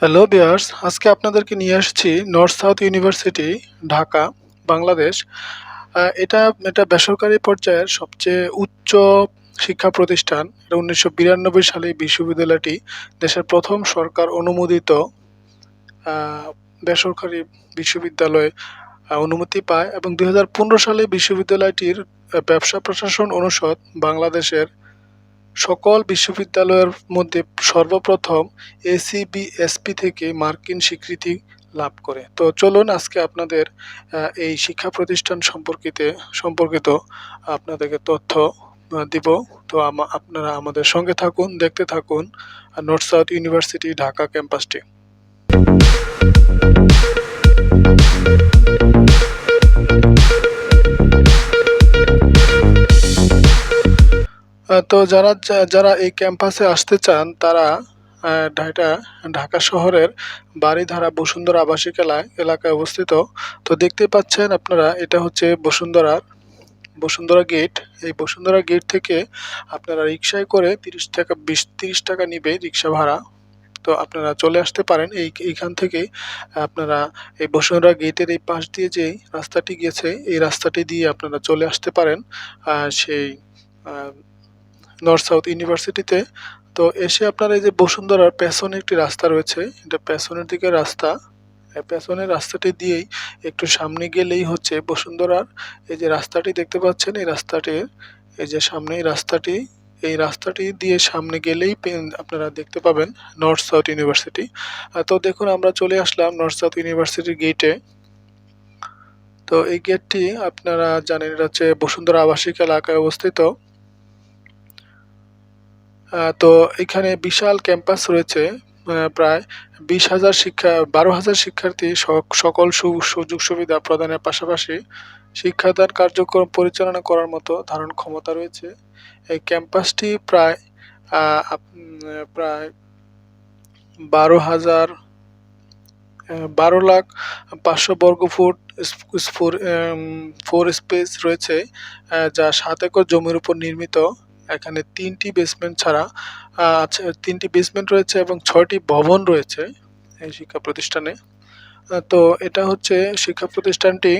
Hello বিয়ার্স আজকে আপনাদেরকে নিয়ে আসছি North South University Dhaka, Bangladesh. এটা এটা বেসরকারি পর্যায়ের সবচেয়ে উচ্চ শিক্ষা প্রতিষ্ঠান। এটা উনিশশো বিরানব্বই সালে বিশ্ববিদ্যালয়টি দেশের প্রথম সরকার অনুমোদিত বেসরকারি বিশ্ববিদ্যালয় অনুমতি পায়। এবং দু হাজার পনেরো সালে বিশ্ববিদ্যালয়টির ব্যবসা প্রশাসন অনুষদ বাংলাদেশের সকল বিশ্ববিদ্যালয়ের মধ্যে সর্বপ্রথম এসিবিএসপি থেকে মার্কিন স্বীকৃতি লাভ করে। তো চলুন আজকে আপনাদের এই শিক্ষা প্রতিষ্ঠান সম্পর্কিত সম্পর্কিত আপনাদেরকে তথ্য দিব। তো আপনারা আমাদের সঙ্গে থাকুন, দেখতে থাকুন নর্থ সাউথ ইউনিভার্সিটি ঢাকা ক্যাম্পাসটি তো যারা যারা এই ক্যাম্পাসে আসতে চান তারা আহ, ঢাকা শহরের বাড়িধারা বসুন্ধরা আবাসিক এলাকায় অবস্থিত। তো দেখতে পাচ্ছেন আপনারা এটা হচ্ছে বসুন্ধরার বসুন্ধরা গেট এই বসুন্ধরা গেট থেকে আপনারা রিক্সায় করে তিরিশ টাকা বিশ তিরিশ টাকা নিবে রিক্সা ভাড়া। তো আপনারা চলে আসতে পারেন। এই এইখান থেকে আপনারা এই বসুন্ধরা গেটের এই পাশ দিয়ে যে রাস্তাটি গিয়েছে এই রাস্তাটি দিয়ে আপনারা চলে আসতে পারেন। সেই নর্থ সাউথ ইউনিভার্সিটিতে তো। এসে আপনার এই যে বসুন্ধরার পেছনে একটি রাস্তা রয়েছে। এটা পেছনের দিকে রাস্তা। পেছনের রাস্তাটি দিয়েই একটু সামনে গেলেই হচ্ছে বসুন্ধরার এই যে রাস্তাটি দেখতে পাচ্ছেন, এই রাস্তাটির এই যে সামনে রাস্তাটি, এই রাস্তাটি দিয়ে সামনে গেলেই আপনারা দেখতে পাবেন নর্থ সাউথ ইউনিভার্সিটি তো দেখুন, আমরা চলে আসলাম নর্থ সাউথ ইউনিভার্সিটির গেটে তো এই গেটটি আপনারা জানেন, এটা হচ্ছে বসুন্ধরা আবাসিক এলাকায় অবস্থিত। তো এখানে বিশাল ক্যাম্পাস রয়েছে প্রায় বিশ হাজার শিক্ষা, বারো হাজার শিক্ষার্থী সক- সকল সুযোগ সুবিধা প্রদানের পাশাপাশি শিক্ষাদান কার্যক্রম পরিচালনা করার মতো ধারণ ক্ষমতা রয়েছে। এই ক্যাম্পাসটি প্রায় প্রায় বারো হাজার বারো লাখ পাঁচশো বর্গ ফুট ফোর স্পেস রয়েছে যা সাত একর জমির উপর নির্মিত। এখানে তিনটি বেসমেন্ট ছাড়া আছে, তিনটি বেসমেন্ট রয়েছে এবং ছয়টি ভবন রয়েছে এই শিক্ষা প্রতিষ্ঠানে। তো এটা হচ্ছে শিক্ষা প্রতিষ্ঠানটি।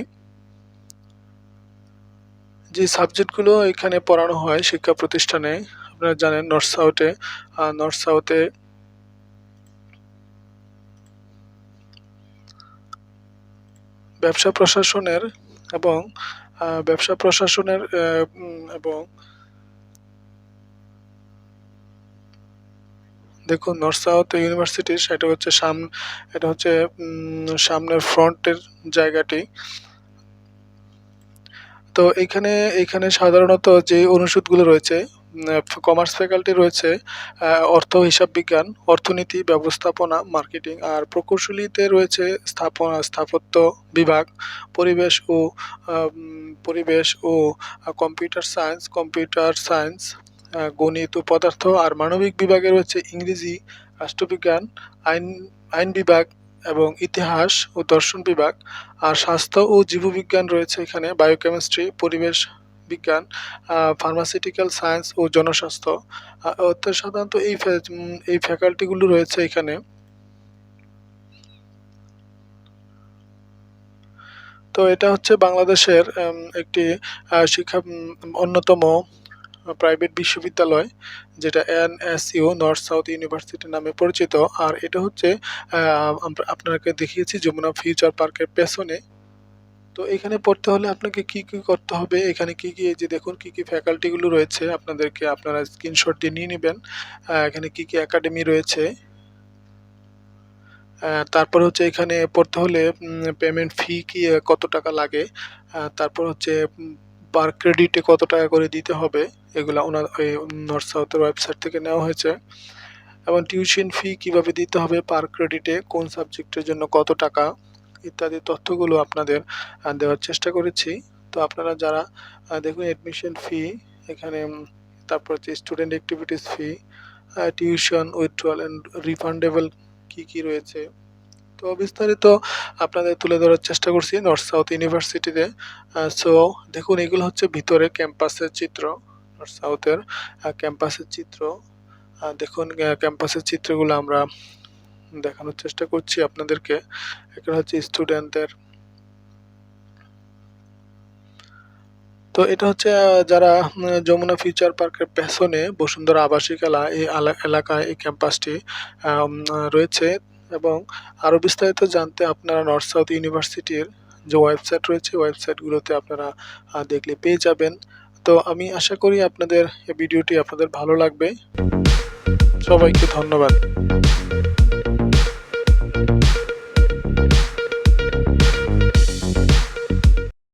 যে সাবজেক্টগুলো এখানে পড়ানো হয় শিক্ষা প্রতিষ্ঠানে, আপনারা জানেন নর্থ সাউথে নর্থ সাউথে ব্যবসা প্রশাসনের এবং ব্যবসা প্রশাসনের এবং দেখুন নর্থ সাউথ ইউনিভার্সিটি সেটা হচ্ছে সাম, এটা হচ্ছে সামনের ফ্রন্টের জায়গাটি। তো এখানে এখানে সাধারণত যে অনুষদগুলো রয়েছে কমার্স ফ্যাকাল্টি রয়েছে অর্থ, হিসাব বিজ্ঞান, অর্থনীতি, ব্যবস্থাপনা মার্কেটিং আর প্রকৌশলীতে রয়েছে স্থাপনা, স্থাপত্য বিভাগ, পরিবেশ ও পরিবেশ ও কম্পিউটার সায়েন্স কম্পিউটার সায়েন্স গণিত ও পদার্থ আর মানবিক বিভাগে রয়েছে ইংরেজি, রাষ্ট্রবিজ্ঞান, আইন আইন বিভাগ এবং ইতিহাস ও দর্শন বিভাগ। আর স্বাস্থ্য ও জীববিজ্ঞান রয়েছে এখানে বায়োকেমিস্ট্রি পরিবেশ বিজ্ঞান ফার্মাসিউটিক্যাল সায়েন্স ও জনস্বাস্থ্য। অর্থাৎ সাধারণত এই এই ফ্যাকাল্টিগুলো রয়েছে এখানে। তো এটা হচ্ছে বাংলাদেশের একটি শিক্ষা অন্যতম প্রাইভেট বিশ্ববিদ্যালয়, যেটা N S NSU North South University নামে পরিচিত। আর এটা হচ্ছে আপনাকে দেখিয়েছি যমুনা ফিউচার পার্কের পেছনে। তো এখানে পড়তে হলে আপনাকে কি কি করতে হবে? এখানে কি কি, এই যে দেখুন, কি কি ফ্যাকাল্টিগুলো রয়েছে। আপনাদেরকে আপনারা স্ক্রিনশট দিয়ে নিয়ে নেবেন। এখানে কি কি একাডেমি রয়েছে। তারপর হচ্ছে এখানে পড়তে হলে পেমেন্ট ফি কি, কত টাকা লাগে। তারপর হচ্ছে পার ক্রেডিটে কত টাকা করে দিতে হবে, এগুলো ওনার নর্থ সাউথের ওয়েবসাইট থেকে নেওয়া হয়েছে। এবং টিউশন ফি কীভাবে দিতে হবে পার ক্রেডিটে কোন সাবজেক্টের জন্য কত টাকা, ইত্যাদি তথ্যগুলো আপনাদের দেওয়ার চেষ্টা করেছি। তো আপনারা যারা দেখুন অ্যাডমিশন ফি এখানে তারপর হচ্ছে student activities fee tuition withdrawal and refundable কী কী রয়েছে তো বিস্তারিত আপনাদের তুলে ধরার চেষ্টা করছি নর্থ সাউথ ইউনিভার্সিটিতে সো দেখুন, এগুলো হচ্ছে ভিতরে ক্যাম্পাসের চিত্র নর্থ সাউথের ক্যাম্পাসের চিত্র। দেখুন ক্যাম্পাসের চিত্রগুলো আমরা দেখানোর চেষ্টা করছি আপনাদেরকে। এখানে হচ্ছে স্টুডেন্টদের তো এটা হচ্ছে যারা যমুনা ফিউচার পার্কের পেছনে বসুন্ধরা আবাসিক এলা, এই এলা- এলাকায় এই ক্যাম্পাসটি রয়েছে। এবং আরও বিস্তারিত জানতে আপনারা নর্থ সাউথ ইউনিভার্সিটির যে ওয়েবসাইট রয়েছে ওয়েবসাইটগুলোতে আপনারা দেখলে পেয়ে যাবেন। তো আমি আশা করি আপনাদের ভিডিওটি আপনাদের ভালো লাগবে। সবাইকে ধন্যবাদ।